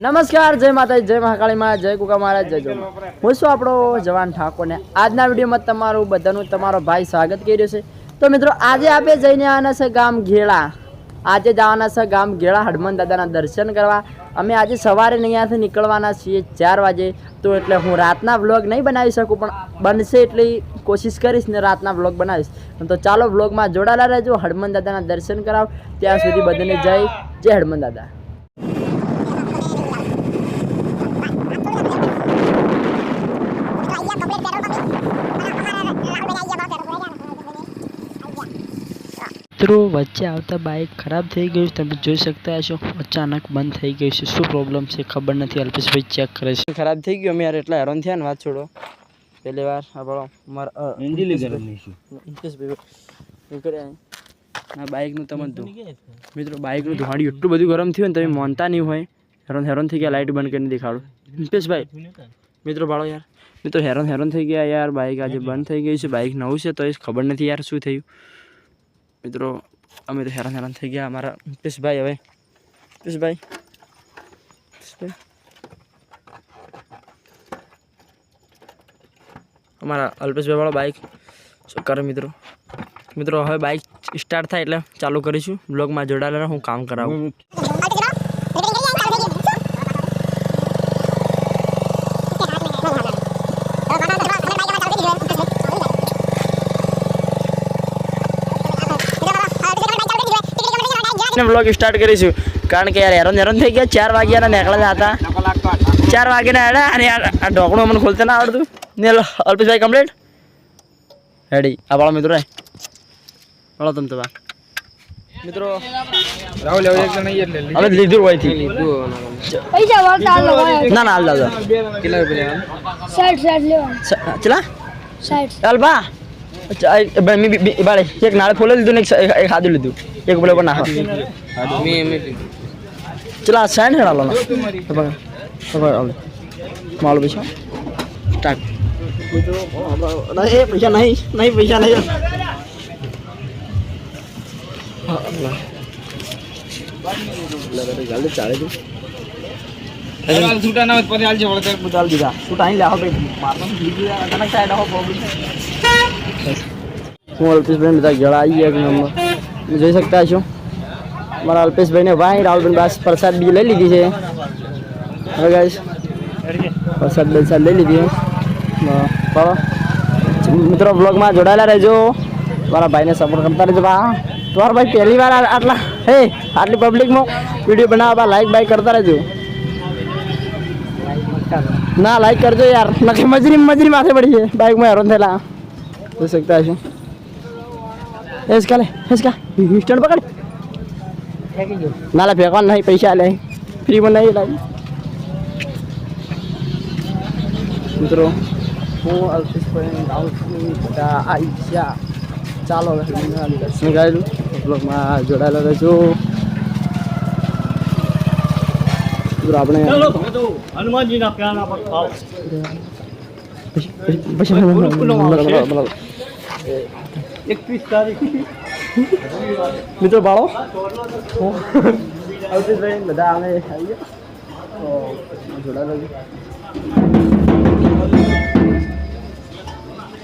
નમસ્કાર, જય માતા જય મહાકાળીમાં, જય કુકા મહારાજ, જય જો હું છું આપણો જવાન ઠાકોર ને આજના વિડીયોમાં તમારું બધાનું, તમારો ભાઈ સ્વાગત કરી રહ્યો છે. તો મિત્રો, આજે આપણે જઈને આવવાના છે ગામ ઘેળા. આજે જવાના છે ગામ ઘેળા હનુમાન દાદાના દર્શન કરવા. અમે આજે સવારે અહીંયાથી નીકળવાના છીએ ચાર વાગે. તો એટલે હું રાતના વ્લોગ નહીં બનાવી શકું, પણ બનશે એટલી કોશિશ કરીશ ને રાતના વ્લોગ બનાવીશ. તો ચાલો વ્લોગમાં જોડાયેલા રહેજો, હનુમાન દાદાના દર્શન કરાવ. ત્યાં સુધી બધાને જય જય હનુમાન દાદા. મિત્રો વચ્ચે આવતા બાઇક ખરાબ થઈ ગયું છે. તમે જોઈ શકતા હશો અચાનક બંધ થઈ ગયું છે. શું પ્રોબ્લેમ છે ખબર નથી. અલ્પેશભાઈ ચેક કરે છે. ખરાબ થઈ ગયું અમે યાર એટલા હેરાન થયા ને વાત છોડો. પહેલી વાર આપણો મારા ના બાઇકનું તમે મિત્રો બાઇકનું ધોવાડ્યું એટલું બધું ગરમ થયું ને તમે માનતા નહીં હોય. હેરાન હેરાન થઈ ગયા લાઇટ બંધ કરીને દેખાડો. હિતેશભાઈ મિત્રો ભાડો યાર. મિત્રો હેરાન હેરાન થઈ ગયા યાર. બાઇક આજે બંધ થઈ ગઈ છે. બાઇક નવું છે તો એ ખબર નથી યાર શું થયું. મિત્રો, અમે તો હેરાન હેરાન થઈ ગયા અમારા પીશભાઈ હવે. પીશભાઈ અમારા અલ્પેશભાઈ વાળો બાઇક કરે મિત્રો? મિત્રો, હવે બાઇક સ્ટાર્ટ થાય એટલે ચાલુ કરીશું. બ્લોગમાં જોડાયેલા હું કામ કરાવું. બ્લોગ સ્ટાર્ટ કરીશું. કારણ કે યાર હેરાન હેરાન થઈ ગયા. ચાર વાગ્યાના નીકળ્યા હતા. ચાર વાગ્યાના હેડા અને યાર આ ઢોકણું અમને ખોલતા ના આવડતું. ને અલ્પેશભાઈ કમ્પ્લીટ રેડી આ વાળો મિત્રો વાળો તમે તો બા મિત્રો રાહુલ એક જણ ફોલે લે અમે લીધું હોયથી. પૈસા વાળતા ના ના હાલ દાદા કેટલા રૂપિયા સાઈડ સાઈડ લેવાનું. ચલા? સાઈડ ચાલ અચ્છા, ભાઈ મેં બી- બી- બાળે. એક નાળે ફોલે લીધું ને એક સ- એક ખાધું લીધું એક બોલે પર નાખવા ચલા સાઈડ હેડા લો માલો પૈસા? સ્ટાર્ટ. નહીં પૈસા નહીં નહીં પૈસા નહીં. જલ્દી ચાલે તું હાલ છૂટા ના પછી હાલજે વળતર. ચાલ દીધા. તું ટાઈમ લાવો ભાઈ. મારવાનું બીજું અચાનક સાઈડ આવો પ્રોબ્લેમ હું અલ્પેશભાઈ બધા આવી ગયા એક નંબર. જોઈ શકતા છો મારા અલ્પેશભાઈને ભાઈ રાહુલભાઈ બાસ પ્રસાદ બી લઈ લીધી છે. હવે પ્રસાદ બેસાદ લઈ લીધી મિત્રો બ્લોગમાં જોડાયેલા રહેજો. મારા ભાઈને સપોર્ટ કરતા રહેજો બા તમારા ભાઈ પહેલી વાર આટલા હે, આટલી પબ્લિકમાં વીડિયો બનાવવા લાઈક બાઈક કરતા રહેજો. ના લાઈક કરજો યાર. નક્કી મજરી મજરી માથે પડી છે બાઇકમાં હેરાન થયેલા. જોઈ શકતા છો એસ કાલે એસ કા સ્ટેન્ડ પકડ. ના લા ફેંકવાનું નહીં પૈસા લે. ફ્રીમાં નહીં લાવી. મિત્રો હું અલ્પેશભાઈ રાહુલ બધા આવી ગયા ચાલો દર્શન કરેલું બ્લોગમાં જોડાયેલો રહેજો. આપણે હનુમાનજીના પ્યાના પર ખાઓ એકવીસ તારીખ. મિત્રો બાળો? અવતીશભાઈ બધા અમે આવી ગયા જોડાયેલો.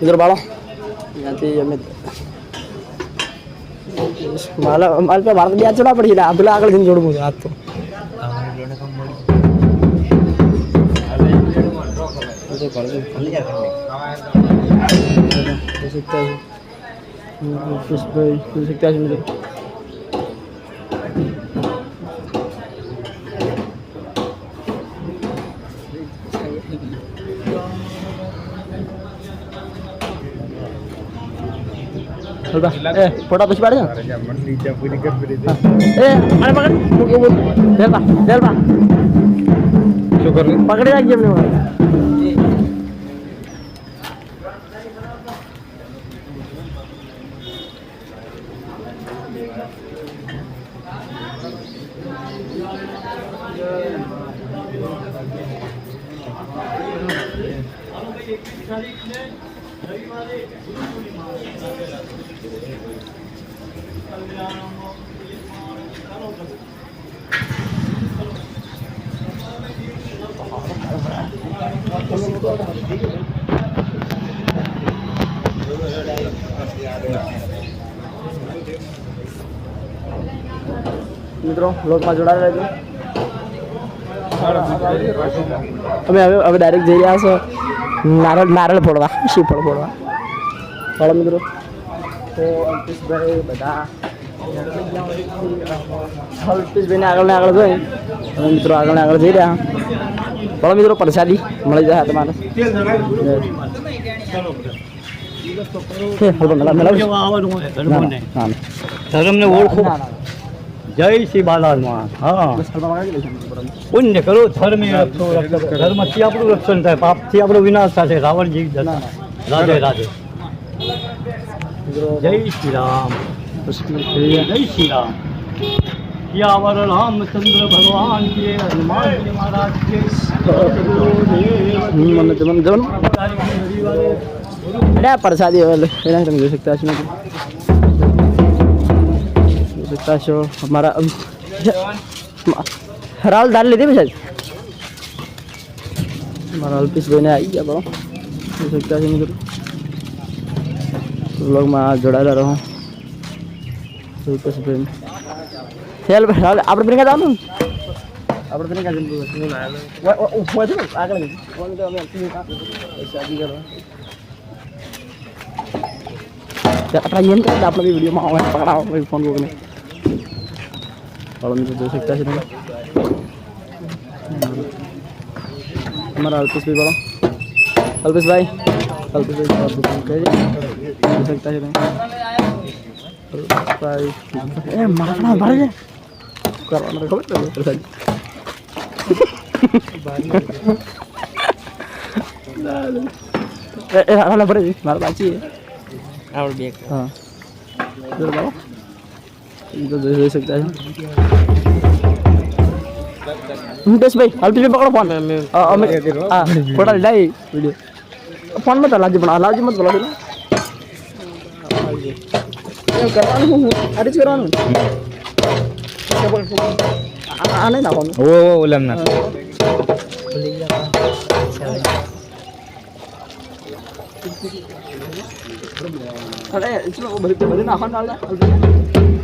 મિત્રો બાળો? ત્યાંથી અમે મારા મારે તો મારે બે ચોડા પડી એટલે પેલા આગળ જઈને જોડવું છે હાથ તો. જોઈ શકતા છો. અલ્પેશભાઈ જોઈ શકતા છો મિત્રો હલવા એ ફોટા પછી પાડે એ અરે પકડ મૂકી મૂક દેલપા દેલપા મિત્રો લોકમાં જોડાયેલા રહેજો. અમે હવે હવે ડાયરેક્ટ જઈ રહ્યા છો નારળ નારળ ફોડવા શ્રીફળ ફોડવા. ફળ મિત્રો. તો અલ્પેશભાઈ બધા અલ્પેશભાઈને આગળ ને આગળ જોઈ. અમે મિત્રો આગળ ને આગળ જઈ રહ્યા. ફળ મિત્રો પરસાદી મળી જાય તમારે. ધર્મને ઓળખો. જય શ્રી બાલામાં હા. પુણ્ય કરો ધર્મ રક્ષો. ધર્મથી આપણું રક્ષણ થાય પાપથી આપણો વિનાશ થશે રાવણજી. રાધે રાધે. જય શ્રી રામ. જય શ્રી રામ. સિયાવર રામચંદ્ર ભગવાન કે હનુમાનજી મહારાજ કે હમ, મને જમવાનું જમવાનું અરે આ પ્રસાદી હવે લે- એના તમે જોઈ શકતા છો મિત્રો. જોઈ શકતા છો અમારા અમ, રાહુલ દાળ લીધી પછી મારા અલ્પેશભાઈને આવી ગયા બરો જોઈ શકતા છો મિત્રો વ્લોગમાં જોડાયેલા રહો અલ્પેશભાઈ ચાલ ભાઈ રાહુલ આપણે બની ગયા જવાનું આપણે બની ગયા જવાનું આગળ જઈએ. ફોન તો અમે અલ્પેશભાઈ પાસે શાદી કરવા ટ્રાઈ એમ કરી આપણે વિડીયોમાં આવે પકડાવો ભાઈ ફોન કોકને મિત્રો જોઈ શકતા છે તમે અમારા અલ્પેશભાઈ બોલો અલ્પેશભાઈ અલ્પેશભાઈ અલ્પેશભાઈ કહી દે જોઈ શકતા છે તમે અલ્પેશભાઈ એ મારા ભરે છે કરવાનું તો ખબર છે પ્રસાદ એ એ હાલા ભરે છે મારા બાકી છે હા જોર બાબા એ તો જોઈ જોઈ શકતા છો મુકેશભાઈ હાલતી પકડો ફોન હા અમે હા ફોટા લીધા વીડિયો ફોન મત લાવજો પણ લાવજો મત બોલાવજો ને એવું કરવાનું હું આ રીતે કરવાનું આ આ નહીં નાખવાનું ઓ ઓ ઓલમ ના અરે ચલો બધું બધું નાખવાનું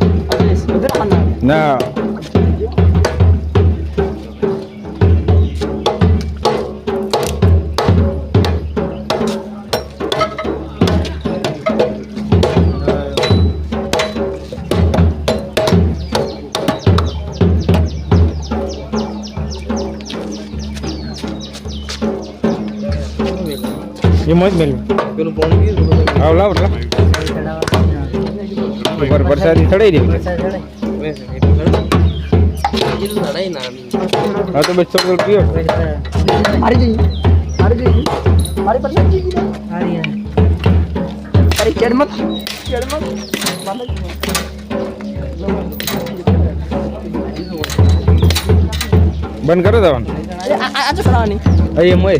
ડાલ દે બધું નાખવાનું ના એ મોજ ઉપર પ્રસાદી ચડાઈ દે હા તો બસ ચોકલેટ પીઓ. મારી જઈ મારી જઈ મારી પર નથી તારી કેડમત કેડમત બંધ કરો દેવાનું આજે કરવાની અહીં મોય.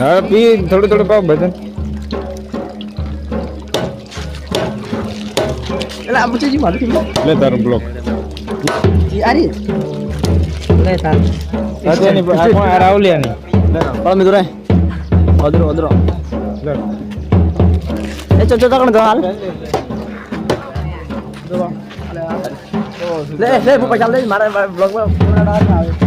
હા પી થોડું થોડું પાવ બદન એટલે આ જી મારું લે તારું બ્લોક જી આ રી હા તો એની આ કોણ? આ રાવલિયા ની પણ મિત્રો અદરો અદરો લે. એ ચો ચો તકણ હાલ. લે લે પપ્પા ચાલ લે મારા બ્લોગમાં આવે.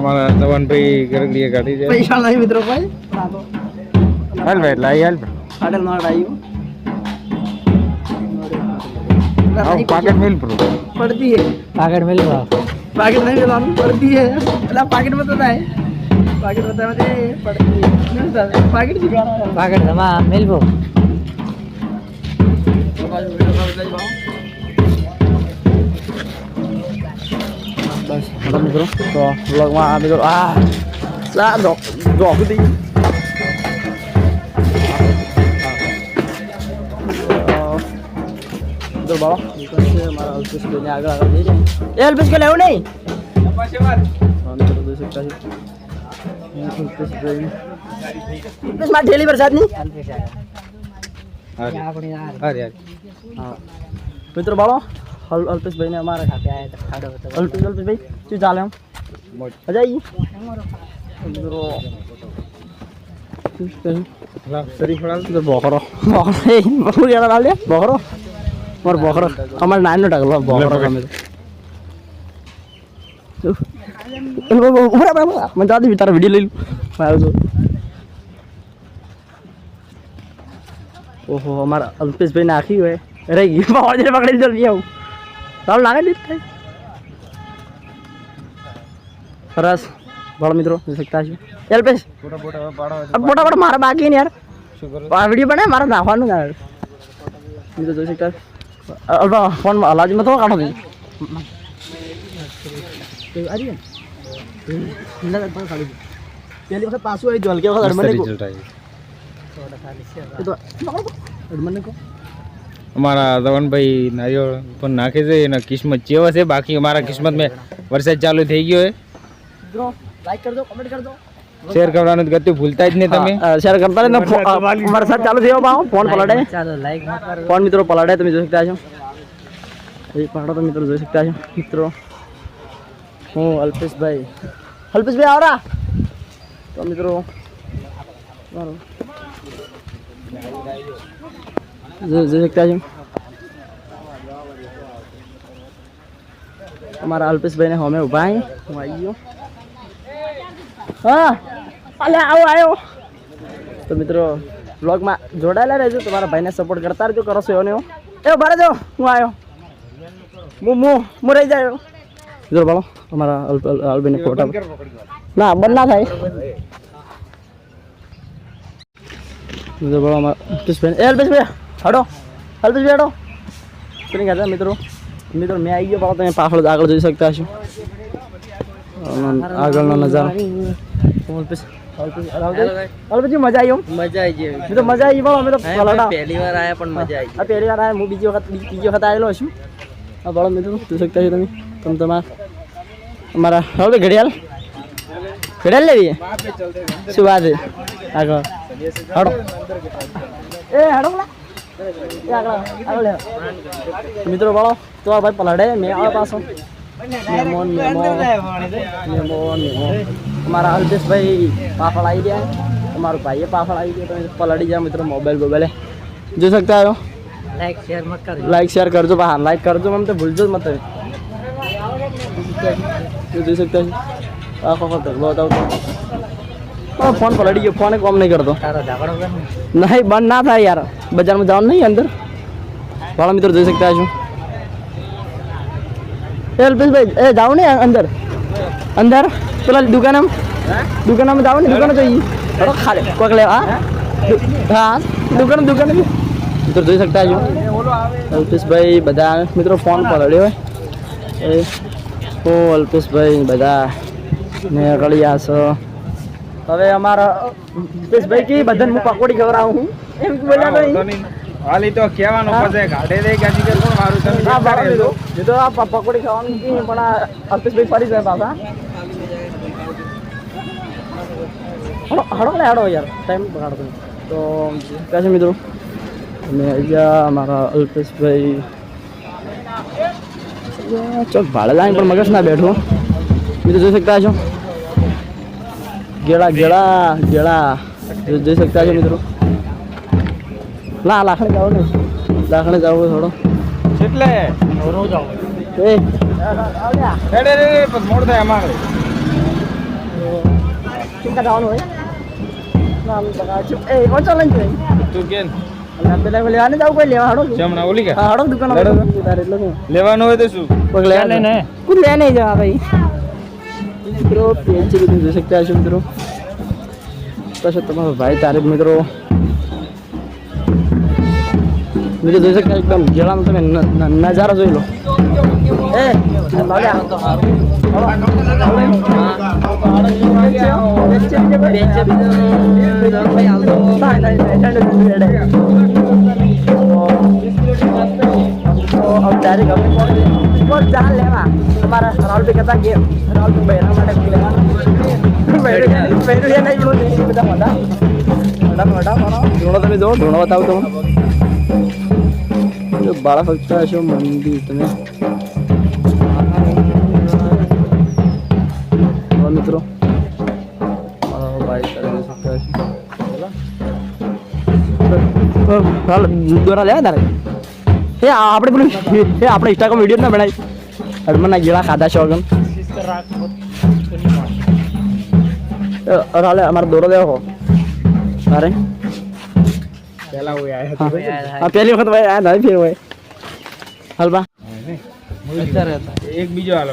અમારા જવાનભાઈ ગરગડીએ કાઢી છે. પૈસા નહીં મિત્રો ભાઈ. હાલ ભાઈ એટલે આવી હાલ હાડલ માર આવ્યું આવ પાકેટ મિલ પર. પડતી હે. પાકેટ મિલ પર પાકેટ નહીં પાકેટ પાકેટ પાકેટ હેલો મિત્રો તો વ્લોગમાં આ મિત્રો આ આ ડોગ ડોગ દી તો બાબા મારા અલ્પેશ ભાઈને આગળ આગળ જઈ રહ્યા એ અલ્પેશ કે લેવું નહીં હા, મિત્રો જોઈ શકતા છો અલ્પેશ ભાઈ અલ્પેશમાં અલ્પેશભાઈને અમારા ખાતે આવ્યા હતા અલ્પેશ અલ્પેશભાઈ શું ચાલે એમ? મજા આવી બોકરો બોકરો મારો બોકરો અમારે નાનો ટાકલો બોકરો ગમે મને તારા વીડિયો લઈ લઉં. આવ્યો ઓહો અમારા અલ્પેશભાઈ નાખી હોય. રહી પકડી લીધો આવું. સારું લાગે ને કઈ સરસ. બોલો મિત્રો જોઈ શકતા છો? એ અલ્પેશ આ ફોટા ફોટા મારા બાકી ને યાર. આ વીડિયો બને મારે નાખવાનું ને યાર. મિત્રો જોઈ શકતા. અલ્પા ફોન અલાજીમાં તો કાઢો વખત પાછું આવી ગયું હલકી વખત અડમને કહું. અડમને કહું. અમારા ધવનભાઈ નારિયેળ પણ નાખે છે એના કિસ્મત જેવો છે. બાકી અમારા કિસ્મત મેં વરસાદ ચાલુ થઈ ગયો છે. શેર કરવાનું ગતું ભૂલતા જ નહીં તમે. શેર કરતા વરસાદ ચાલુ થયો બાવો ફોન પલાડે ફોન મિત્રો પલાડે તમે જોઈ શકતા છો. એ પલાડો તો મિત્રો જોઈ શકતા છો મિત્રો. હું અલ્પેશભાઈ. અલ્પેશભાઈ આવરા. તો મિત્રો બરાબર. જોઈ શકતા છો અમારા અલ્પેશભાઈને હોમે ઊભા અહીં હું આવી ગયો. હા અલે આવો આવ્યો તો મિત્રો બ્લોગમાં જોડાયેલા રહેજો. તમારા ભાઈને સપોર્ટ કરતા રહેજો કરો છો એવો એવો. એ જો હું આવ્યો હું હું હું રહી જાય. મિત્રો બોલો. તમારા અલ્પ ફોટા ના બંધ ના થાય. મિત્રો બોલો અમારા અલ્પેશભાઈ એ અલ્પેશભાઈ. હડો અલ્પેશભાઈ હડો શું કહેતા મિત્રો મિત્રો મેં આવી ગયો બાબા તમે પાછળ આગળ જોઈ શકતા છો આગળનો નજારો. અલ્પેશ મજા આવી મજા આવી ગઈ મેં તો મજા આવી અમે તો પહેલી વાર આયા પણ મજા આવી પહેલી વાર આયા હું બીજી વખત બીજી વખત આવેલો છું. હા મિત્રો જોઈ શકતા છો તમે. તમે તમારા અમારા હવે ઘડિયાળ. ઘડિયાળ લેવી શું વાત છે? આગળ. હડો. એ હડો મિત્રો બોલો તો આ ભાઈ પલડે મેં આવે પાછો. મેમોન મેમો અમારા અલ્પેશભાઈ પાફળ આવી ગયા. તમારું ભાઈએ પાફળ આવી ગયો. તમે પલડી જાય મિત્રો મોબાઈલ બોબાઈલે જોઈ શકતા આવ્યો લાઈક શેર મત કરજો. લાઈક શેર કરજો હા લાઈક કરજો મને તો ભૂલજો જ મત જોઈ શકતા આખો વખત બતાવતો ફોન પલડી ગયો. ફોન કોમ નહીં કરતો. નહીં. બંધ ના થાય યાર. બજારમાં જવાનું નહીં અંદર. વાળા મિત્રો જોઈ શકતા છું એ અલ્પેશભાઈ એ જાઓ ને અંદર. અંદર? પેલા દુકાનમાં દુકાનમાં જાઓ ને દુકાને જોઈએ ખાલી ખાલે. કોક લે હા? હા દુકાન દુકાન. મિત્રો જોઈ શકતા છો અલ્પેશભાઈ બધા મિત્રો ફોન પલડ્યો હોય. એ ઓ અલ્પેશભાઈ બધા. ને અગળિયા છો. હવે અમારા અલ્પેશભાઈ કે બધાને હું પકોડી ખવડાવું હું? એમ બોલ્યા નહીં. હાલી તો કહેવાનું પછી ગાડે દે ગાડી કે કોણ મારું તમે હા બરાબર કરે લીધું. લીધું આ પકોડી ખાવાનું કીધું, પણ આ અલ્પેશભાઈ ફરી જાય પાછા હડો હડો ને હડો યાર ટાઈમ બગાડો તમે. તો છે મિત્રો? અમે અહીંયા અમારા અલ્પેશભાઈ. ચોક ભાડે જાય પણ મગજ ના બેઠું. મિત્રો જોઈ શકતા છો ગેળા ગેળા ગેળા જોઈ શકતા છો મિત્રો? ના લાખણે જાવ ને. લાખણે જાવ થોડો. એટલે એ. હેડે રે રે, પછી મોડ થાય અમારે ચિંતા જવાનું હોય. ના અમે બગાડ એ ઓછો લઈને જોઈ. તું કે અને પેલા પેલા આને જાવ કોઈ? લેવા હાડો જમણા ઓલી કે હા હાડો દુકાન લેડો. તારે એટલે શું? લેવાનું હોય તો શું? કોઈ લેવા નહીં જવા ભાઈ. મિત્રો પીએનસી તમે જોઈ શકતા છો મિત્રો. પછી તમારો ભાઈ તારીખ મિત્રો? મિત્રો જોઈ શકતા એકદમ ગેળાનો તમે નજારો જોઈ લો. એ લાવ્યા તો ચાલ લેવા. તમારા રાહુલભાઈ કહેતા કે રાહુલભાઈ બહેરા માટે લેવા બતાવો તમે બાળા ફક્ત હશો મંદિર તમે. મિત્રો. દોરા લેવા તારે? એ આ આપણે પેલું એ આપણે ઇન્સ્ટાગ્રામ વીડિયો ના બનાવી. હડમનના ગીળા ખાધા છે વગર. હાલે અમારો દોરો દેવો અરે. પેલા હું આયા હા. પહેલી વખત ભાઈ આ નહીં ફેર હોય. હાલ બા. એક બીજો હાલો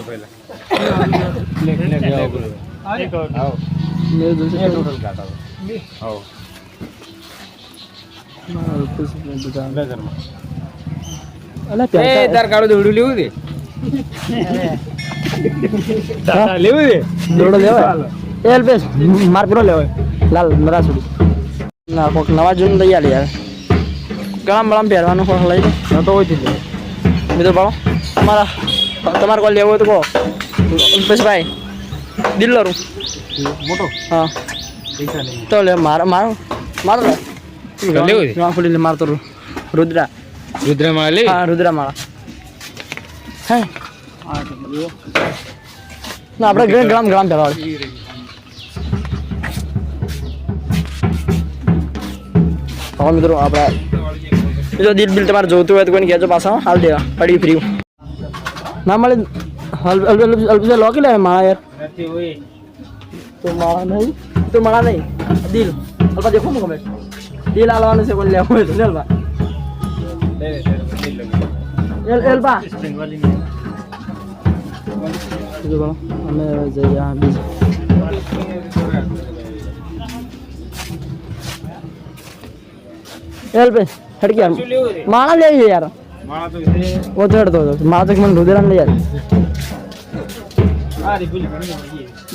દોસ્ત ટોટલ. કાઢો એ તાર કાળું દોડું લેવું દે લેવું દે દોડો લેવાય. એ અલ્પેશ માર પેલો લેવાય. લાલ મરા ના કોક નવા જૂન લઈ આલી યાર. બળામ પહેરવાનું કોક લઈ ન તો હોય છે બીજો બાળો તમારા તમારે કોઈ લેવો હોય તો કહો. અલ્પેશભાઈ દિલ્લરું મોટો? હા. તો લે મારો મારો મારો લેવું મારતો રુદ્રા. રુદ્રમાં લે હા રુદ્રમાળા. હે? ના આપણે ગ્રામ ગ્રામ ગ્રામ પહેરવા હવે મિત્રો આપણે જો દિલ બિલ તમારે જોતું હોય તો કોઈને કહેજો પાછા. હાલ દેવા. પડી ફ્રી. ના મળે. અલ્પે લોકી લે માળા યાર. તો માળા નહીં. તો માળા નહીં. દિલ. અલ્પા દેખો ને કમેન્ટ. દિલ હાલવાનું છે કોઈ લેવું હોય તો. લે લે એલ એલ બા બોલો અમે જઈએ આ બીજું એલ બે હડકી યાર માળા લઈએ યાર માણા તો છે ઓ હતો માળા તો મને રુદરાન લઈ યાર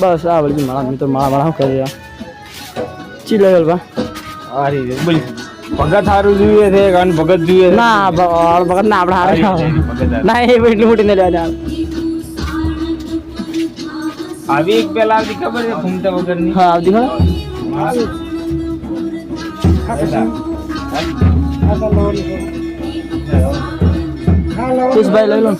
બસ આ વળી માળા મિત્રો માળા માળા કરી ચી લે બા આ રે બોલ ભગત હારું જોઈએ છે કાન ભગત જોઈએ ના ભગત ના આપણે હારે ના એ એટલી મોટી ને લેવા આવી એક પેલા આવતી ખબર છે ઘૂમતા વગરની? હા આવતી ખબર? ભાઈ લઈ લો. ને.